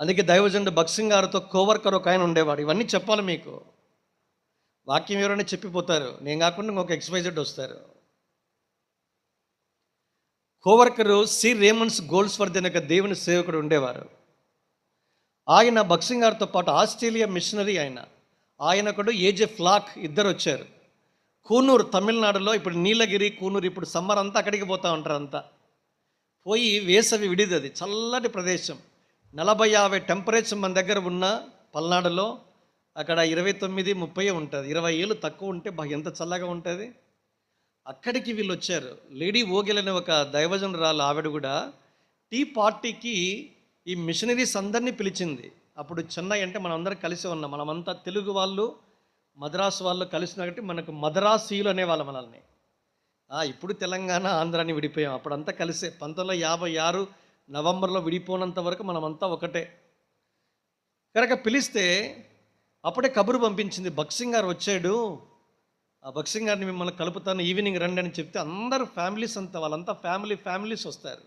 అందుకే దైవజనుడు బక్సింగ్ గారితో కోవర్కర్ ఒక ఆయన ఉండేవాడు. ఇవన్నీ చెప్పాలి మీకు. వాక్యం ఎవరైనా చెప్పిపోతారు. నేను కాకుండా ఇంకొక ఎక్స్వైజెడ్ వస్తారు. కోవర్కరు సి రేమన్స్ గోల్స్వర్త్ అనే ఒక దేవుని సేవకుడు ఉండేవారు. ఆయన బక్సింగ్ గారితో పాటు ఆస్ట్రేలియా మిషనరీ ఆయన. ఆయన ఒకడు ఏజే ఫ్లాక్ ఇద్దరు వచ్చారు. కూనూరు తమిళనాడులో ఇప్పుడు నీలగిరి కూనూరు ఇప్పుడు సమ్మర్ అంతా అక్కడికి పోతూ ఉంటారు అంతా. పోయి వేసవి విడిది అది. చల్లటి ప్రదేశం. నలభై యాభై టెంపరేచర్ మన దగ్గర ఉన్న పల్నాడులో అక్కడ ఇరవై తొమ్మిది ముప్పై ఉంటుంది. ఇరవై ఏళ్ళు తక్కువ ఉంటే బా ఎంత చల్లగా ఉంటుంది? అక్కడికి వీళ్ళు వచ్చారు. లేడీ ఓగిల్ అనే ఒక దైవజనురాలు ఆవిడ కూడా టీ పార్టీకి ఈ మిషనరీస్ అందరినీ పిలిచింది. అప్పుడు చెన్నై అంటే మనం అందరం కలిసి ఉన్నాం. మనమంతా తెలుగు వాళ్ళు మద్రాసు వాళ్ళు కలిసి కాబట్టి మనకు మద్రాసీలు అనేవాళ్ళం మనల్ని. ఇప్పుడు తెలంగాణ ఆంధ్రాని విడిపోయాం. అప్పుడంతా కలిసే. పంతొమ్మిది వందల యాభై ఆరు నవంబర్లో విడిపోనంత వరకు మనమంతా ఒకటే. కనుక పిలిస్తే అప్పుడే కబురు పంపించింది బక్సింగ్ గారు వచ్చాడు. ఆ బక్సింగ్ గారిని మిమ్మల్ని కలుపుతాను ఈవినింగ్ రండి అని చెప్తే అందరూ ఫ్యామిలీస్ అంతా వాళ్ళంతా ఫ్యామిలీ ఫ్యామిలీస్ వస్తారు.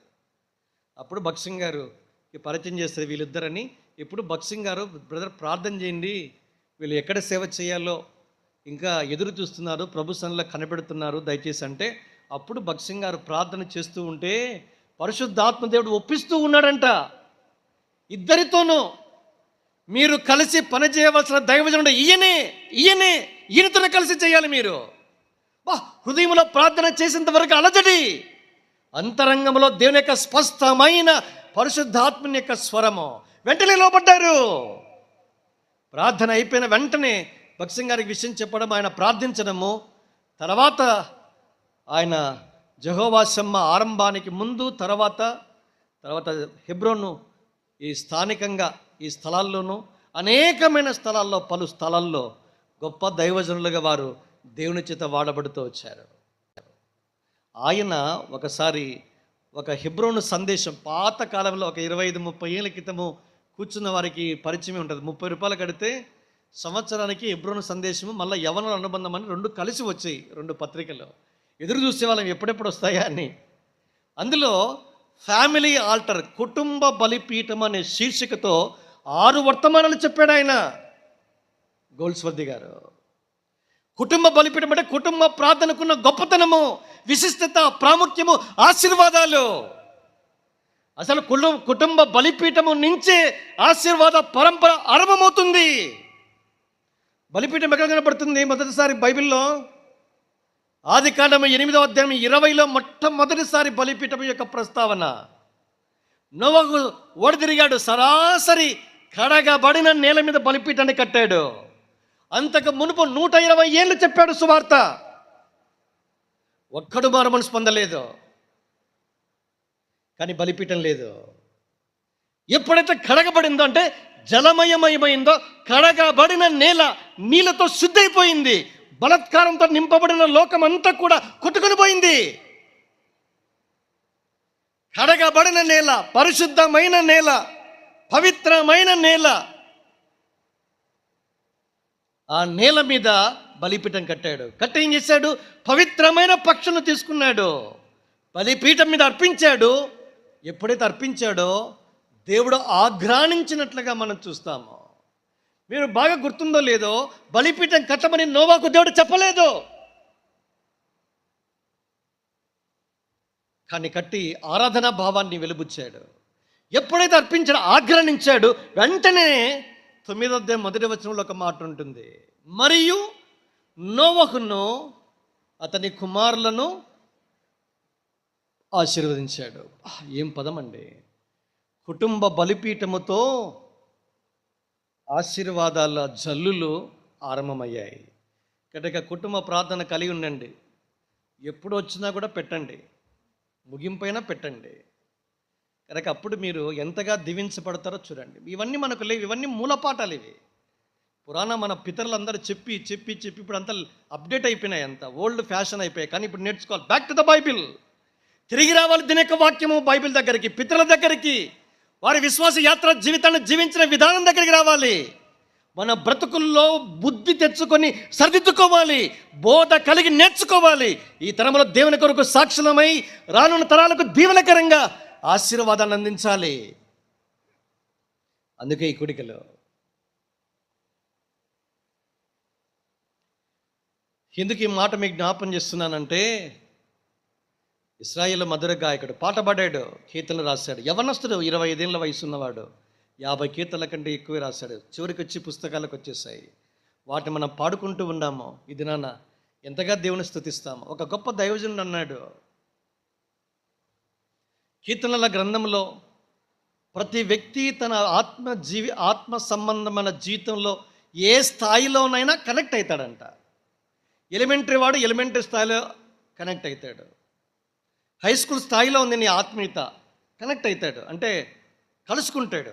అప్పుడు బక్సింగ్ గారు ఈ పరిచయం చేస్తారు వీళ్ళిద్దరని. ఇప్పుడు బక్సింగ్ గారు బ్రదర్ ప్రార్థన చేయండి. వీళ్ళు ఎక్కడ సేవ చేయాలో ఇంకా ఎదురు చూస్తున్నారు ప్రభు సన్నిలో కనబెడుతున్నారు దయచేసి అంటే అప్పుడు బక్సింగ్ గారు ప్రార్థన చేస్తూ ఉంటే పరిశుద్ధాత్మ దేవుడు ఒప్పిస్తూ ఉన్నాడంట. ఇద్దరితోనూ మీరు కలిసి పని చేయవలసిన దైవజనుడు ఈయనే ఈయనే ఈయనతోనే కలిసి చేయాలి మీరు. వా హృదయంలో ప్రార్థన చేసేంత వరకు అలజడి. అంతరంగంలో దేవుని యొక్క స్పష్టమైన పరిశుద్ధాత్మని యొక్క స్వరము. వెంటనే లోపడ్డారు. ప్రార్థన అయిపోయిన వెంటనే భక్సింగ్ గారికి విషయం చెప్పడం ఆయన ప్రార్థించడము. తర్వాత ఆయన జహోవాసమ్మ ఆరంభానికి ముందు తర్వాత తర్వాత హెబ్రోను ఈ స్థానికంగా ఈ స్థలాల్లోనూ అనేకమైన స్థలాల్లో పలు స్థలాల్లో గొప్ప దైవజనులుగా వారు దేవుని చేత వాడబడుతూ వచ్చారు. ఆయన ఒకసారి ఒక హెబ్రోను సందేశం పాత కాలంలో ఒక ఇరవై ఐదు ముప్పై ఏళ్ళ క్రితము కూర్చున్న వారికి పరిచయం ఉంటుంది. ముప్పై రూపాయలు కడితే సంవత్సరానికి హెబ్రోను సందేశము మళ్ళీ యవనుల అనుబంధం అని రెండు కలిసి వచ్చాయి రెండు పత్రికలు. ఎదురు చూసే వాళ్ళం ఎప్పుడెప్పుడు వస్తాయా అని. అందులో ఫ్యామిలీ ఆల్టర్ కుటుంబ బలిపీఠం అనే శీర్షికతో ఆరు వర్తమానాలు చెప్పాడు ఆయన. గోల్స్వర్ది గారు. కుటుంబ బలిపీఠం అంటే కుటుంబ ప్రార్థనకున్న గొప్పతనము విశిష్టత ప్రాముఖ్యము ఆశీర్వాదాలు. అసలు కుటుంబ కుటుంబ బలిపీఠము నుంచే ఆశీర్వాద పరంపర ఆరంభమవుతుంది. బలిపీఠం ఎక్కడ కనబడుతుంది మొదటిసారి బైబిల్లో? ఆది కాండము ఎనిమిదవ అధ్యాయం ఇరవైలో మొట్టమొదటిసారి బలిపీఠం యొక్క ప్రస్తావన. నోవకు ఓడిదిరిగాడు సరాసరి కడగబడిన నేల మీద బలిపీఠాన్ని కట్టాడు. అంతకు మునుపు నూట ఇరవై ఏళ్ళు చెప్పాడు సువార్త. ఒక్కడు మారమని స్పందలేదు పొందలేదు. కానీ బలిపీఠం లేదు. ఎప్పుడైతే కడగబడిందో అంటే జలమయమయమైందో కడగబడిన నేల నీళ్ళతో శుద్ధైపోయింది. బలత్కారంతో నింపబడిన లోకం అంతా కూడా కొట్టుకుని పోయింది కడగబడిన నేల పరిశుద్ధమైన నేల పవిత్రమైన నేల. ఆ నేల మీద బలిపీఠం కట్టాడు. కట్టి ఏం చేశాడు? పవిత్రమైన పక్షులను తీసుకున్నాడు. బలిపీఠం మీద అర్పించాడు. ఎప్పుడైతే అర్పించాడో దేవుడు ఆఘ్రాణించినట్లుగా మనం చూస్తాము. మీరు బాగా గుర్తుందో లేదో బలిపీఠం కట్టమని నోవాకు దేవుడు చెప్పలేదు. కానీ కట్టి ఆరాధనా భావాన్ని వెలుబుచ్చాడు. ఎప్పుడైతే అర్పించడం ఆగ్రహించాడు వెంటనే తొమ్మిదో మొదటి వచనంలో ఒక మాట ఉంటుంది. మరియు నోవహును అతని కుమారులను ఆశీర్వదించాడు. ఏం పదం అండి? కుటుంబ బలిపీఠముతో ఆశీర్వాదాల జల్లులు ఆరంభమయ్యాయి. కనుక కుటుంబ ప్రార్థన కలిగి ఉండండి. ఎప్పుడు వచ్చినా కూడా పెట్టండి. ముగింపైనా పెట్టండి. కనుక అప్పుడు మీరు ఎంతగా దీవించబడతారో చూడండి. ఇవన్నీ మనకు లేవు. ఇవన్నీ మూలపాఠాలు ఇవి. పురాణ మన పితరులందరూ చెప్పి చెప్పి చెప్పి ఇప్పుడు అంతా అప్డేట్ అయిపోయినాయి అంత. ఓల్డ్ ఫ్యాషన్ అయిపోయాయి. కానీ ఇప్పుడు నేర్చుకోవాలి. బ్యాక్ టు ద బైబిల్ తిరిగి రావాలి. దినక వాక్యము బైబిల్ దగ్గరికి పితరుల దగ్గరికి. వారి విశ్వాస యాత్ర జీవితాన్ని జీవించిన విధానం దగ్గరికి రావాలి. మన బ్రతుకుల్లో బుద్ధి తెచ్చుకొని సరిదిద్దుకోవాలి. బోధ కలిగి నేర్చుకోవాలి. ఈ తరంలో దేవుని కొరకు సాక్షులమై రానున్న తరాలకు దీవెనకరంగా ఆశీర్వాదాన్ని అందించాలి. అందుకే ఈ కుడికలో ఎందుకు ఈ మాట మీకు జ్ఞాపం చేస్తున్నానంటే ఇస్రాయేల్ మధుర గాయకుడు. పాట పాడాడు కీర్తనలు రాశాడు. యవనస్తుడు ఇరవై ఐదేళ్ళ వయసు ఉన్నవాడు. యాభై కీర్తనల కంటే ఎక్కువే రాశాడు. చివరికి వచ్చి పుస్తకాలకు వచ్చేసాయి వాటిని మనం పాడుకుంటూ ఉన్నాము ఇది నాన్న ఎంతగా దేవుని స్థుతిస్తాము. ఒక గొప్ప దైవజనుడు అన్నాడు. కీర్తనల గ్రంథంలో ప్రతి వ్యక్తి తన ఆత్మ జీవి ఆత్మ సంబంధమైన జీవితంలో ఏ స్థాయిలోనైనా కనెక్ట్ అవుతాడంట. ఎలిమెంటరీ వాడు ఎలిమెంటరీ స్థాయిలో కనెక్ట్ అవుతాడు. హై స్కూల్ స్థాయిలో ఉంది నీ ఆత్మీయత కనెక్ట్ అవుతాడు. అంటే కలుసుకుంటాడు.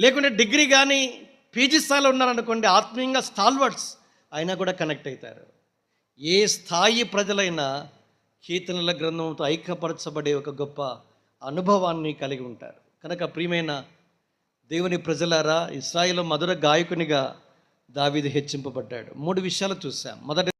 లేకుంటే డిగ్రీ కానీ పీజీ స్థాయిలో ఉన్నారనుకోండి ఆత్మీయంగా స్టాల్వర్డ్స్ అయినా కూడా కనెక్ట్ అవుతారు. ఏ స్థాయి ప్రజలైనా కీర్తనల గ్రంథంతో ఐక్యపరచబడే ఒక గొప్ప అనుభవాన్ని కలిగి ఉంటారు. కనుక ప్రియమైన దేవుని ప్రజలారా ఇస్రాయిల్ మధుర గాయకునిగా దావీది హెచ్చింపబడ్డాడు. మూడు విషయాలు చూసాం మొదటి